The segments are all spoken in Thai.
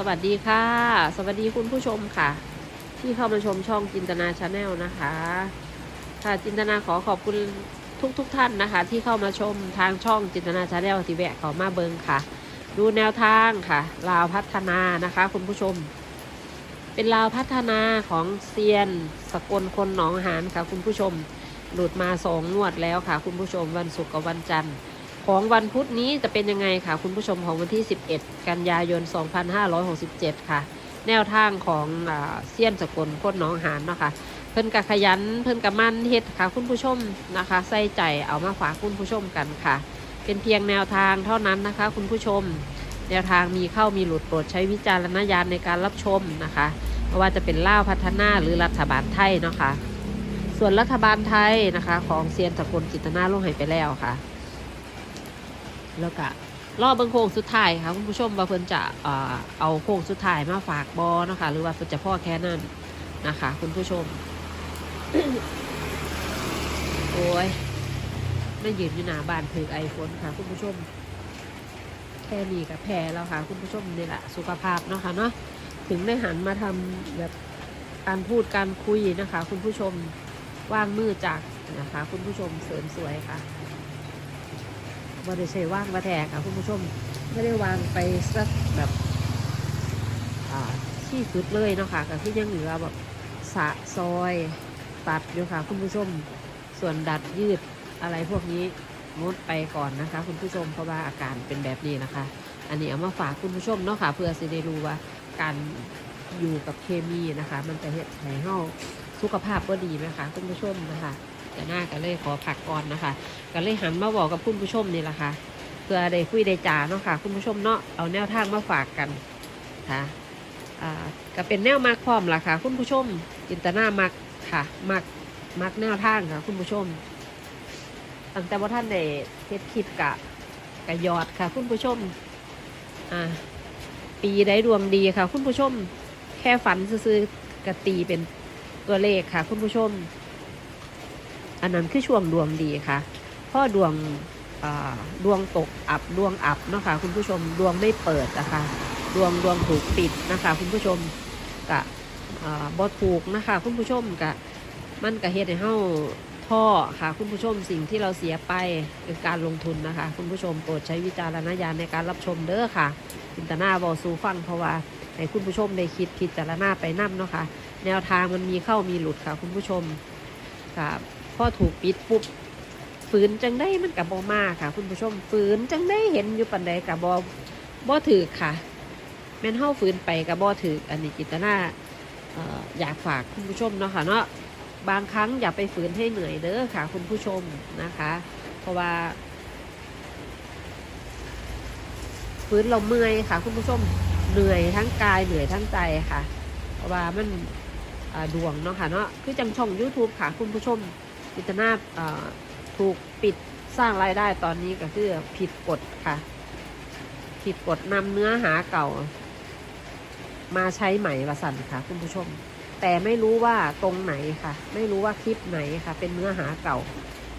สวัสดีค่ะ สวัสดีคุณผู้ชมค่ะ ที่เข้ามาชมช่องจินตนาชาแนลนะคะ ค่ะจินตนาขอขอบคุณทุกทุกๆท่านนะคะ ที่เข้ามาชมทางช่องจินตนาชาแนลที่แวะขามาเบิงค่ะ ดูแนวทางค่ะลาวพัฒนานะคะ คุณผู้ชม เป็นลาวพัฒนาของเซียน สกลคนหนองหานค่ะ คุณผู้ชมหลุดมาสองงวดแล้วค่ะ คุณผู้ชมวันศุกร์กับวันจันทร์ ของวันพุธนี้จะเป็นยังไงค่ะ คุณผู้ชมของวันที่ 11 กันยายน 2567 ค่ะ แนวทางของอเซียนสกลโคตรน้องหานเนาะค่ะเพิ่นกะขยันเพิ่นกะมันเฮ็ดค่ะ คุณผู้ชมนะคะ ใส่ใจเอามาฝากคุณผู้ชมกันค่ะ เป็นเพียงแนวทางเท่านั้นนะคะ คุณผู้ชม แนวทางมีเข้ามีหลุดโปรดใช้วิจารณญาณในการรับชมนะคะไม่ว่าจะเป็นล่าวพัฒนาหรือรัฐบาลไทยเนาะค่ะส่วนรัฐบาลไทยนะคะ ของเซียนสกลกิตนาลงหายไปแล้วค่ะ แล้วก็รอบเบิ้งโค้งสุดท้ายค่ะคุณผู้ชมว่าเพิ่นจะเอาโค้งสุดท้ายมาฝากบอนะคะ หรือว่าเพิ่นจะพ่อแค่นั้นนะคะ คุณผู้ชม โอ้ยไม่ยืนอยู่หน้าบ้านถือไอโฟนค่ะ คุณผู้ชมแค่นี้กับแพ้แล้วค่ะ คุณผู้ชมนี่แหละสุขภาพเนาะค่ะเนาะถึงได้หันมาทำแบบการพูดการคุยนะคะ คุณผู้ชมว่างมือจากนะคะ คุณผู้ชมเสริมสวยค่ะ บริเชว่างมาแทกค่ะคุณผู้ชมไม่ได้วางไปสักแบบที่สุดเลยเนาะค่ะกับที่ยังเหลือแบบสะซอยตัดอยู่ค่ะ คุณผู้ชมส่วนดัดยืดอะไรพวกนี้งดไปก่อนนะคะ คุณผู้ชมเพราะว่าอาการเป็นแบบนี้นะคะ อันนี้เอามาฝากคุณผู้ชมเนาะค่ะเพื่อสิได้รู้ว่าการอยู่กับเคมีนะคะ มันจะเห็ดให้เฮาสุขภาพก็ดีไหมคะคุณผู้ชมนะคะ แต่หน้าก็เลยขอผักก่อนนะคะก็เลยหันมาบอกกับคุณผู้ชมนี่แหละค่ะเพื่อได้คุยได้จาเนาะค่ะ คุณผู้ชมเนาะเอาแนวทางมาฝากกันค่ะอ่าก็เป็นแนวมากพร้อมล่ะค่ะ คุณผู้ชมจินตนามักค่ะมักมักแนวทางค่ะ คุณผู้ชมตั้งแต่ว่าท่านได้เฮ็ดคลิปกะกะยอดค่ะ คุณผู้ชมอ่าปีได้ดวงดีค่ะ คุณผู้ชม แค่ฝันซื้อกะตีเป็นตัวเลขค่ะ คุณผู้ชม อันนั้นคือช่วงดวงดีค่ะพ่อดวงดวงตกอับดวงอับนะคะคุณผู้ชมดวงไม่เปิดนะคะดวงดวงถูกปิดนะคะคุณผู้ชมกะอ่าบ่ถูกนะคะคุณผู้ชมกะมันกะเฮ็ดให้เฮาท่อค่ะคุณผู้ชมสิ่งที่เราเสียไปคือการลงทุนนะคะ คุณผู้ชมโปรดใช้วิจารณญาณในการรับชมเด้อค่ะอินตนาบอสูฟังเพราะว่าให้คุณผู้ชมได้คิดพิจารณาไปนํเนาะค่ะแนวทางมันมีเข้ามีหลุดค่ะ คุณผู้ชมค่ะ พอถูกปิดปุ๊บฝืนจังได้มันกับบอมาค่ะ คุณผู้ชมฝืนจังได้เห็นอยู่ปันใดกับบอบอถือค่ะแม่นเฮาฝืนไปกับบอถืออันนี้จิตนาอยากฝากคุณผู้ชมเนาะค่ะเนาะบางครั้งอย่าไปฝืนให้เหนื่อยเด้อค่ะ คุณผู้ชมนะคะ เพราะว่าฝืนเราเมื่อยค่ะ คุณผู้ชมเหนื่อยทั้งกายเหนื่อยทั้งใจค่ะ เพราะว่ามันดวงเนาะค่ะเนาะคือจังช่อง YouTube ค่ะ คุณผู้ชม อิตนาอ่าถูกปิดสร้างรายได้ตอนนี้ก็คือผิดกฎค่ะ ผิดกฎนำเนื้อหาเก่า มาใช้ใหม่วสันค่ะ คุณผู้ชม แต่ไม่รู้ว่าตรงไหนค่ะ ไม่รู้ว่าคลิปไหนค่ะ เป็นเนื้อหาเก่า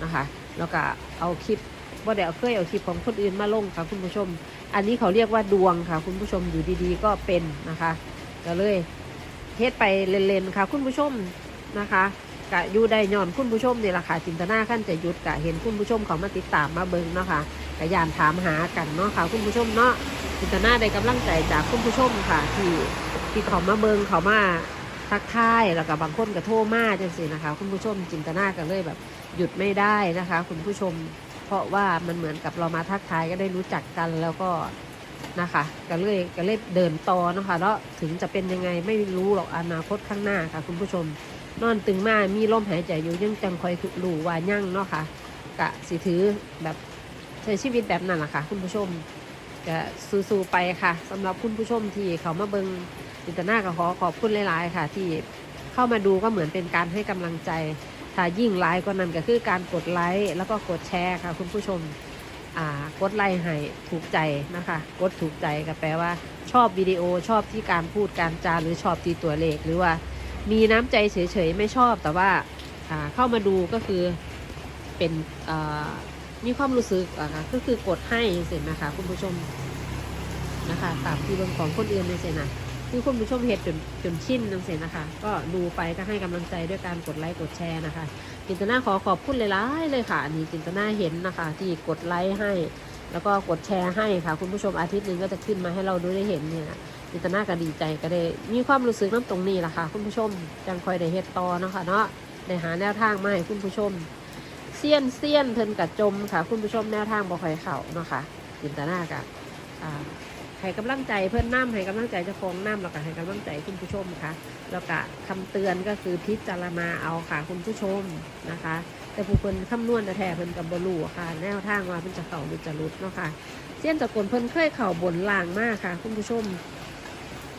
นะคะ แล้วก็เอาคลิปว่าเดี๋ยวเคยเอาคลิปของคนอื่นมาลงค่ะ คุณผู้ชม อันนี้เขาเรียกว่าดวงค่ะ คุณผู้ชมอยู่ดีๆ ก็เป็นนะคะก็เลยเฮ็ดไปเล่นๆค่ะ คุณผู้ชมนะคะ กะอยู่ได้ย่อนคุณผู้ชมนี่แหละค่ะจินตนาขั้นจะหยุดกะเห็นคุณผู้ชมเขามาติดตามมาเบิ่งเนาะค่ะกะยานถามหากันเนาะค่ะ คุณผู้ชมเนาะจินตนาได้กำลังใจจากคุณผู้ชมค่ะ ที่ที่เขามาเบิ่งเขามาทักทายแล้วก็บางคนก็โทรมาจังสินะคะ คุณผู้ชมจินตนากันเลยแบบหยุดไม่ได้นะคะ คุณผู้ชม เพราะว่ามันเหมือนกับเรามาทักทายก็ได้รู้จักกันแล้วก็นะคะก็เลยก็เลยเดินต่อนะคะแล้วถึงจะเป็นยังไงไม่รู้หรอกอนาคตข้างหน้าค่ะ คุณผู้ชม นอนตึงมามีลมหายใจอยู่ยังจังคอยรู้ว่ายั่งเนาะค่ะกะสิถือแบบใช้ชีวิตแบบนั้นแหละค่ะ คุณผู้ชมก็สู้ๆไปค่ะสำหรับคุณผู้ชมที่เขามาเบิงอินเตอร์น้าก็ขอขอบคุณหลาย ๆ ค่ะ ที่เข้ามาดูก็เหมือนเป็นการให้กำลังใจถ้ายิ่งไลค์ก็นั่นก็คือการกดไลค์แล้วก็กดแชร์ค่ะ คุณผู้ชมกดไลค์ให้ถูกใจนะคะ กดถูกใจก็แปลว่าชอบวิดีโอชอบที่การพูดการจาหรือชอบที่ตัวเลขหรือว่า มีน้ำใจเฉยๆไม่ชอบ แต่ว่าเข้ามาดูก็คือเป็นมีความรู้สึกอะคะก็คือกดให้เสร็จนะคะคุณผู้ชมนะคะตามที่เบิ่งของคนอื่นในเสนะคือคุณผู้ชมเห็ดจนจนชินนังเสนะคะ ก็ดูไปก็ให้กำลังใจด้วยการกดไลค์กดแชร์นะคะ จินตนาขอขอบคุณหลายๆเลยค่ะอันนี้จินตนาเห็นนะคะ ที่กดไลค์ให้ แล้วก็กดแชร์ให้ค่ะ คุณผู้ชมอาทิตย์หนึ่งก็จะขึ้นมาให้เราดูได้เห็นเนี่ย จินตนาก็ดีใจก็ได้มีความรู้สึกน้ำตรงนี้ละค่ะ คุณผู้ชมจังคอยได้เฮ็ดต่อเนาะค่ะเนาะได้หาแนวทางมาให้คุณผู้ชมเซียนเซียนเพิ่นกะจมค่ะ คุณผู้ชมแนวทางบ่คอยเข้าเนาะค่ะจินตนากะอ่าให้กำลังใจเพื่อนน้ำให้กำลังใจเจ้าของน้ำแล้วก็ให้กำลังใจคุณผู้ชมค่ะ แล้วก็คำเตือนก็คือพิจารณาเอาค่ะคุณผู้ชมนะคะ แต่ผู้เพิ่นคำนวณแท้เพิ่นกับบรูค่ะ แนวทางว่าเพิ่นจะเข้าหรือจะลุดเนาะค่ะเส้นตะกลเพิ่นเคยเข่าบนล่างมากค่ะ คุณผู้ชม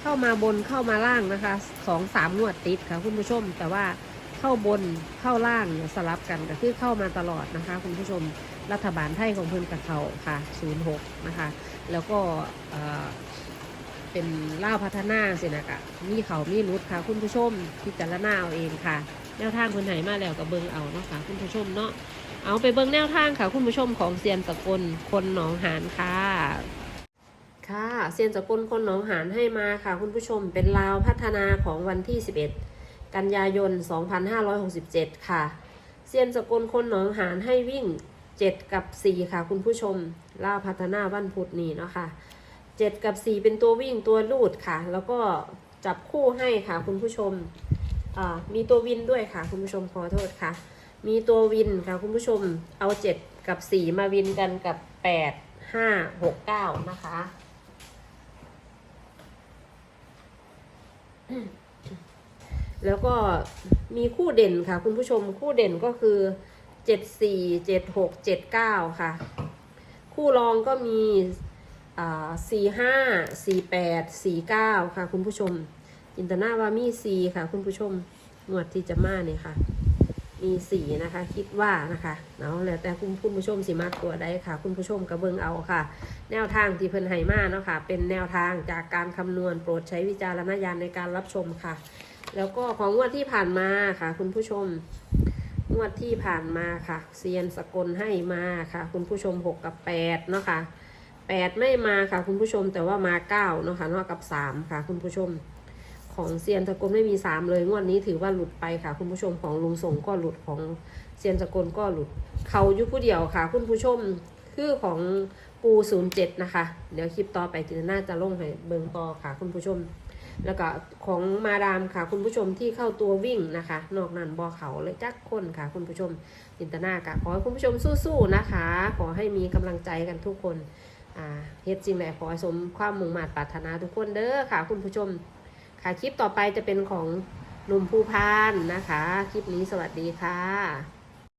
เข้ามาบนเข้ามาล่างนะคะสองสามงวดติดค่ะคุณผู้ชม แต่ว่าเข้าบนเข้าล่างเนี่ยสลับกันก็คือเข้ามาตลอดนะคะ คุณผู้ชมรัฐบาลไทยของเพิ่นกับเขาค่ะ06นะคะ แล้วก็เอ่อเป็นล่าพัฒนาสินะกะมีเขามีรุดค่ะ คุณผู้ชมพิจารณาเอาเองค่ะ แนวทางคนไหนมาแล้วก็เบิงเอาเนาะค่ะคุณผู้ชมเนาะเอาไปเบิงแนวทางค่ะ คุณผู้ชมของเซียนสกลคนหนองหานค่ะ ค่ะเซียนสกลคนหนองหานให้มาค่ะ คุณผู้ชมเป็นลาวพัฒนาของวันที่ 11 กันยายน 2567 ค่ะเซียนสกลคนหนองหานให้วิ่ง 7 กับ 4 ค่ะ คุณผู้ชมลาวพัฒนาวันพุธนี้เนาะค่ะ 7 กับ 4 เป็นตัววิ่งตัวลูดค่ะ แล้วก็จับคู่ให้ค่ะ คุณผู้ชมมีตัววินด้วยค่ะ คุณผู้ชมขอโทษค่ะ มีตัววินค่ะ คุณผู้ชมเอา 7 กับ 4 มาวินกันกับ 8 5 6 9 นะคะ แล้วก็มีคู่เด่นค่ะ คุณผู้ชมคู่เด่นก็คือเจ็ดสี่เจ็ดหกเจ็ดเก้าค่ะ คู่รองก็มีสี่ห้าสี่แปดสี่เก้าค่ะ คุณผู้ชมอินเตอร์นาว่ามีสี่ค่ะ คุณผู้ชมงวดที่จะมาเนี่ยค่ะ มีสี่นะคะ คิดว่านะคะเนาะแล้วแต่คุณผู้ชมสิมากตัวได้ค่ะ คุณผู้ชมกระเบิงเอาค่ะ แนวทางที่เพิ่นให้มาเนาะค่ะ เป็นแนวทางจากการคำนวณโปรดใช้วิจารณญาณในการรับชมค่ะ แล้วก็ของงวดที่ผ่านมาค่ะ คุณผู้ชมงวดที่ผ่านมาค่ะเซียนสกลให้มาค่ะ คุณผู้ชมหกกับแปดเนาะค่ะแปดไม่มาค่ะ คุณผู้ชมแต่ว่ามาเก้าเนาะค่ะนาะกับสามค่ะ คุณผู้ชม ของเซียนสกลไม่มีสามเลยงวดนี้ถือว่าหลุดไปค่ะ คุณผู้ชมของลุงสงก็หลุดของเซียนสกลก็หลุด เขาอยุผู้เดียวค่ะ คุณผู้ชมคือของปูศูนย์เจ็ดนะคะ เดี๋ยวคลิปต่อไปจินน่าจะลงให้เบิงต่อค่ะ คุณผู้ชม แล้วก็ของมาดามค่ะ คุณผู้ชมที่เข้าตัววิ่งนะคะ นอกนั้นบอเขาเลยจักคนค่ะ คุณผู้ชมจินตนาค่ะขอให้คุณผู้ชมสู้ๆนะคะ ขอให้มีกำลังใจกันทุกคนเฮ็ดจริงแหละขอให้สมความมุ่งมั่นปรารถนาทุกคนเด้อค่ะ คุณผู้ชม ค่ะคลิปต่อไปจะเป็นของหนุ่มภูพานนะคะ คลิปนี้สวัสดีค่ะ